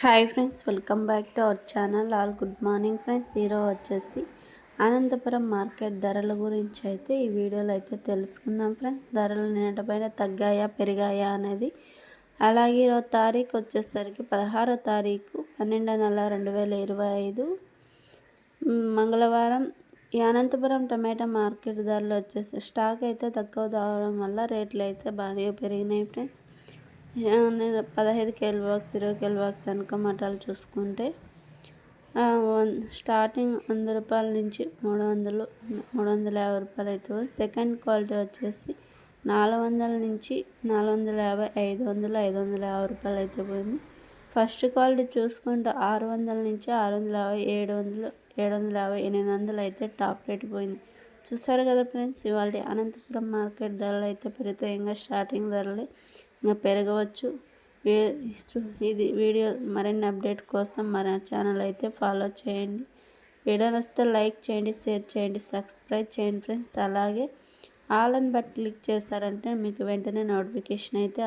Hi friends welcome back to our channel. All good morning friends. ఈరోజు వచ్చేసి Anantapuram market ధరల గురించి అయితే ఈ వీడియోలో అయితే తెలుసుకుందాం ఫ్రెండ్స్. ధరలు నిన్నటిపైన తగ్గాయా పెరిగాయా అనేది. అలాగే ఈరోజు తారీఖు వచ్చేసరికి పదహారో తారీఖు పన్నెండో నెల రెండు వేల ఇరవై ఐదు. మంగళవారం ఈ అనంతపురం టమాటా మార్కెట్ ధరలు వచ్చేసి స్టాక్ అయితే తక్కువ కావడం వల్ల రేట్లు అయితే బాగా పెరిగినాయి ఫ్రెండ్స్. పదహైదు కేల్ బాక్స్ ఇరవై కేల్ బాక్స్ వెనక మటాలు చూసుకుంటే స్టార్టింగ్ వంద రూపాయల నుంచి మూడు వందలు మూడు వందల యాభై రూపాయలు అయితే సెకండ్ క్వాలిటీ వచ్చేసి నాలుగు వందల నుంచి నాలుగు వందల యాభై ఐదు వందలు ఐదు వందల యాభై రూపాయలు అయితే పోయింది ఫస్ట్ క్వాలిటీ చూసుకుంటే ఆరు వందల నుంచి ఆరు వందల యాభై ఏడు వందలు ఏడు వందల యాభై ఎనిమిది వందలు అయితే టాప్ రేట్ పోయింది. చూసారు కదా ఫ్రెండ్స్ ఇవాళ అనంతపురం మార్కెట్ ధరలు అయితే పెరుగుతాయి ఇంకా స్టార్టింగ్ ధరలే. ఇంకా పెరగవచ్చు. ఇది వీడియో మరిన్ని అప్డేట్ కోసం మన ఛానల్ అయితే ఫాలో చేయండి. వీడియో వస్తే లైక్ చేయండి షేర్ చేయండి సబ్స్క్రైబ్ చేయండి ఫ్రెండ్స్. అలాగే ఆల్ అని బట్టి క్లిక్ చేశారంటే మీకు వెంటనే నోటిఫికేషన్ అయితే